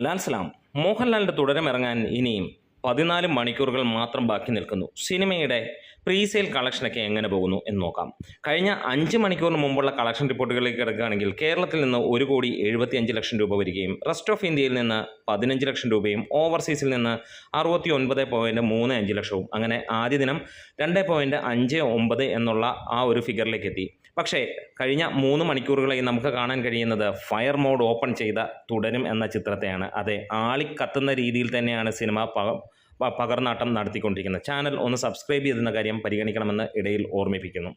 ലാൽ സലാം മോഹൻലാലിന്റെ തുടരമിറങ്ങാൻ ഇനിയും പതിനാല് മണിക്കൂറുകൾ മാത്രം ബാക്കി നിൽക്കുന്നു. സിനിമയുടെ പ്രീസെയിൽ കളക്ഷനൊക്കെ എങ്ങനെ പോകുന്നു എന്ന് നോക്കാം. കഴിഞ്ഞ അഞ്ച് മണിക്കൂറിന് മുമ്പുള്ള കളക്ഷൻ റിപ്പോർട്ടുകളിലേക്ക് കിടക്കുകയാണെങ്കിൽ കേരളത്തിൽ നിന്ന് ഒരു കോടി എഴുപത്തി അഞ്ച് ലക്ഷം രൂപ വരികയും റെസ്റ്റ് ഓഫ് ഇന്ത്യയിൽ നിന്ന് പതിനഞ്ച് ലക്ഷം രൂപയും ഓവർസീസിൽ നിന്ന് അറുപത്തി ഒൻപത് പോയിന്റ് മൂന്ന് അഞ്ച് ലക്ഷവും. അങ്ങനെ ആദ്യ ദിനം രണ്ട് പോയിന്റ് അഞ്ച് ഒമ്പത് എന്നുള്ള ആ ഒരു ഫിഗറിലേക്ക് എത്തി. പക്ഷേ കഴിഞ്ഞ മൂന്ന് മണിക്കൂറുകളായി നമുക്ക് കാണാൻ കഴിയുന്നത് ഫയർ മോഡ് ഓപ്പൺ ചെയ്ത തുടരും എന്ന ചിത്രത്തെയാണ്. അതെ ആളിക്കത്തുന്ന രീതിയിൽ തന്നെയാണ് സിനിമ പകർന്നാട്ടം നടത്തിക്കൊണ്ടിരിക്കുന്നത് ചാനൽ ഒന്ന് സബ്സ്ക്രൈബ് ചെയ്തെന്ന കാര്യം പരിഗണിക്കണമെന്ന് ഇടയിൽ ഓർമ്മിപ്പിക്കുന്നു.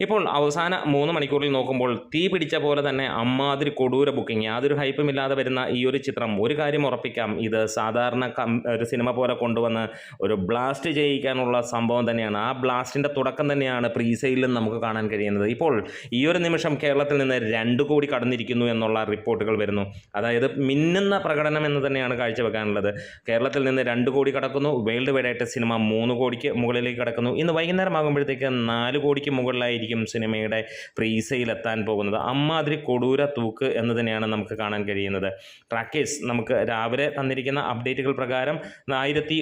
ഇപ്പോൾ അവസാന മൂന്ന് മണിക്കൂറിൽ നോക്കുമ്പോൾ തീ പിടിച്ച പോലെ തന്നെ അമ്മാതിരി കൊടൂര ബുക്കിംഗ് യാതൊരു ഹൈപ്പും ഇല്ലാതെ വരുന്ന ഈ ഒരു ചിത്രം. ഒരു കാര്യം ഉറപ്പിക്കാം. ഇത് സാധാരണ ഒരു സിനിമ പോലെ കൊണ്ടുവന്ന് ഒരു ബ്ലാസ്റ്റ് ചെയ്യിക്കാനുള്ള സംഭവം തന്നെയാണ്. ആ ബ്ലാസ്റ്റിന്റെ തുടക്കം തന്നെയാണ് പ്രീസെയിലും നമുക്ക് കാണാൻ കഴിയുന്നത്. ഇപ്പോൾ ഈ ഒരു നിമിഷം കേരളത്തിൽ നിന്ന് രണ്ട് കോടി കടന്നിരിക്കുന്നു എന്നുള്ള റിപ്പോർട്ടുകൾ വരുന്നു. അതായത് മിന്നുന്ന പ്രകടനം എന്ന് തന്നെയാണ് കാഴ്ചവെക്കാനുള്ളത്. കേരളത്തിൽ നിന്ന് രണ്ട് കോടി കടക്കുന്നു. വേൾഡ് വൈഡായിട്ട് സിനിമ മൂന്ന് കോടിക്ക് മുകളിലേക്ക് കടക്കുന്നു. ഇന്ന് വൈകുന്നേരം ആകുമ്പോഴത്തേക്ക് നാല് കോടിക്ക് മുകളിലായിരിക്കും സിനിമയുടെ പ്രീസെയിൽ എത്താൻ പോകുന്നത്. അമ്മാതിരി കൊടൂര തൂക്ക് എന്ന് തന്നെയാണ് നമുക്ക് കാണാൻ കഴിയുന്നത്. ട്രാക്കേഴ്സ് നമുക്ക് രാവിലെ തന്നിരിക്കുന്ന അപ്ഡേറ്റുകൾ പ്രകാരം ആയിരത്തി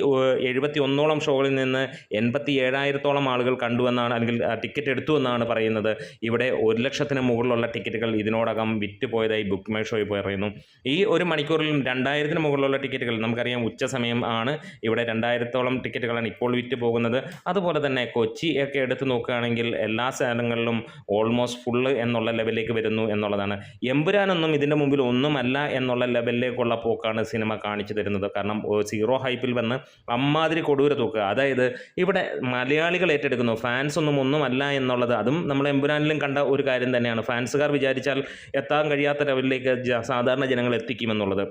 എഴുപത്തി ഒന്നോളം ഷോകളിൽ നിന്ന് എൺപത്തി ഏഴായിരത്തോളം ആളുകൾ കണ്ടുവെന്നാണ് അല്ലെങ്കിൽ ടിക്കറ്റ് എടുത്തു എന്നാണ് പറയുന്നത്. ഇവിടെ ഒരു ലക്ഷത്തിന് മുകളിലുള്ള ടിക്കറ്റുകൾ ഇതിനോടകം വിറ്റ് പോയതായി ബുക്ക് മൈ ഷോയിൽ പറയുന്നു. ഈ ഒരു മണിക്കൂറിൽ രണ്ടായിരത്തിന് മുകളിലുള്ള ടിക്കറ്റുകൾ നമുക്കറിയാം ഉച്ച സമയം ആണ്. ഇവിടെ രണ്ടായിരത്തോളം ടിക്കറ്റുകളാണ് ഇപ്പോൾ വിറ്റ് പോകുന്നത് അതുപോലെ തന്നെ കൊച്ചി ഒക്കെ എടുത്ത് നോക്കുകയാണെങ്കിൽ എല്ലാ സ്ഥലങ്ങളിലും ഓൾമോസ്റ്റ് ഫുള്ള് എന്നുള്ള ലെവലിലേക്ക് വരുന്നു എന്നുള്ളതാണ്. എമ്പുരാനൊന്നും ഇതിന്റെ മുമ്പിൽ ഒന്നുമല്ല എന്നുള്ള ലെവലിലേക്കുള്ള പോക്കാണ് സിനിമ കാണിച്ചു തരുന്നത്. കാരണം സീറോ ഹൈപ്പിൽ വന്ന് അമ്മാതിരി കൊടൂര തൂക്കുക. അതായത് ഇവിടെ മലയാളികൾ ഏറ്റെടുക്കുന്നു. ഫാൻസ് ഒന്നും ഒന്നുമല്ല എന്നുള്ളത് അതും നമ്മൾ എമ്പുരാനിലും കണ്ട ഒരു കാര്യം തന്നെയാണ്. ഫാൻസുകാർ വിചാരിച്ചാൽ എത്താൻ കഴിയാത്ത ലെവലിലേക്ക് സാധാരണ ജനങ്ങൾ എത്തിക്കുമെന്നുള്ളത്.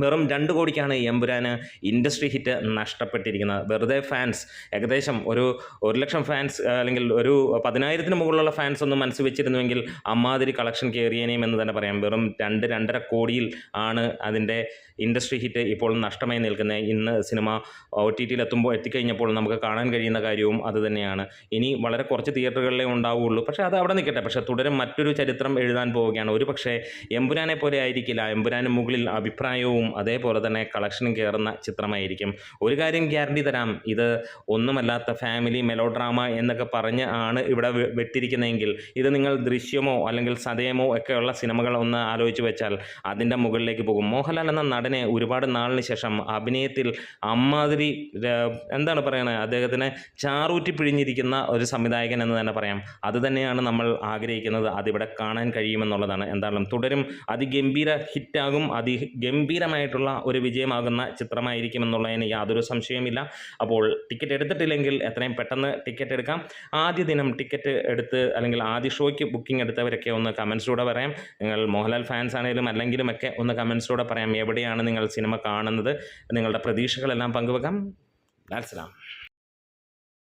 വെറും രണ്ട് കോടിക്കാണ് എമ്പുരാന് ഇൻഡസ്ട്രി ഹിറ്റ് നഷ്ടപ്പെട്ടിരിക്കുന്നത്. വെറുതെ ഫാൻസ് ഏകദേശം ഒരു ഒരു ലക്ഷം ഫാൻസ് അല്ലെങ്കിൽ ഒരു പതിനായിരത്തിന് മുകളിലുള്ള ഫാൻസ് ഒന്നും മനസ്സ് വെച്ചിരുന്നുവെങ്കിൽ അമ്മാതിരി കളക്ഷൻ കയറിയേനെയും എന്ന് തന്നെ പറയാം. വെറും രണ്ട് രണ്ടര കോടിയിൽ ആണ് അതിന്റെ ഇൻഡസ്ട്രി ഹിറ്റ് ഇപ്പോൾ നഷ്ടമായി നിൽക്കുന്നത്. ഇന്ന് സിനിമ ഒ ടി ടിയിൽ എത്തുമ്പോൾ എത്തിക്കഴിഞ്ഞപ്പോൾ നമുക്ക് കാണാൻ കഴിയുന്ന കാര്യവും അതുതന്നെയാണ് ഇനി വളരെ കുറച്ച് തിയേറ്ററുകളിലേ ഉണ്ടാവുകയുള്ളൂ. പക്ഷേ അത് അവിടെ നിൽക്കട്ടെ. പക്ഷേ തുടരും മറ്റൊരു ചരിത്രം എഴുതാൻ പോവുകയാണ്. ഒരു പക്ഷേ എമ്പുരാനെ പോലെ ആയിരിക്കില്ല. എമ്പുരാന് മുകളിൽ അഭിപ്രായവും അതേപോലെ തന്നെ കളക്ഷനും കയറുന്ന ചിത്രമായിരിക്കും. ഒരു കാര്യം ഗ്യാരണ്ടി തരാം. ഇത് ഒന്നുമല്ലാത്ത ഫാമിലി മെലോ ഡ്രാമ എന്നൊക്കെ പറഞ്ഞ് ആണ് ഇവിടെ വെട്ടിരിക്കുന്നതെങ്കിൽ ഇത് നിങ്ങൾ ദൃശ്യമോ അല്ലെങ്കിൽ സതയമോ ഒക്കെയുള്ള സിനിമകൾ ഒന്ന് ആലോചിച്ച് വെച്ചാൽ അതിന്റെ മുകളിലേക്ക് പോകും. മോഹൻലാൽ എന്ന നടനെ ഒരുപാട് നാളിന് ശേഷം അഭിനയത്തിൽ അമ്മാതിരി എന്താണ് പറയുന്നത് അദ്ദേഹത്തിന് ചാറൂറ്റി പിഴിഞ്ഞിരിക്കുന്ന ഒരു സംവിധായകൻ എന്ന് തന്നെ പറയാം. അത് തന്നെയാണ് നമ്മൾ ആഗ്രഹിക്കുന്നത്. അതിവിടെ കാണാൻ കഴിയുമെന്നുള്ളതാണ്. എന്തായാലും തുടരും. അതിഗംഭീര ഹിറ്റാകും അതിഗംഭീരമായിട്ടുള്ള ഒരു വിജയമാകുന്ന ചിത്രമായിരിക്കും എന്നുള്ളതിന് യാതൊരു സംശയമില്ല അപ്പോൾ ടിക്കറ്റ് എടുത്തിട്ടില്ലെങ്കിൽ എത്രയും പെട്ടെന്ന് ടിക്കറ്റ് എടുക്കാം. ആദ്യ ദിനം ടിക്കറ്റ് എടുത്ത് അല്ലെങ്കിൽ ആദ്യ ഷോയ്ക്ക് ബുക്കിംഗ് എടുത്തവരൊക്കെ ഒന്ന് കമൻസിലൂടെ പറയാം. നിങ്ങൾ മോഹൻലാൽ ഫാൻസ് ആണെങ്കിലും അല്ലെങ്കിലും ഒക്കെ ഒന്ന് കമൻസിലൂടെ പറയാം. എവിടെയാണ് നിങ്ങൾ സിനിമ കാണുന്നത്? നിങ്ങളുടെ പ്രതീക്ഷകളെല്ലാം പങ്കുവെക്കാം. ലാൽസലാം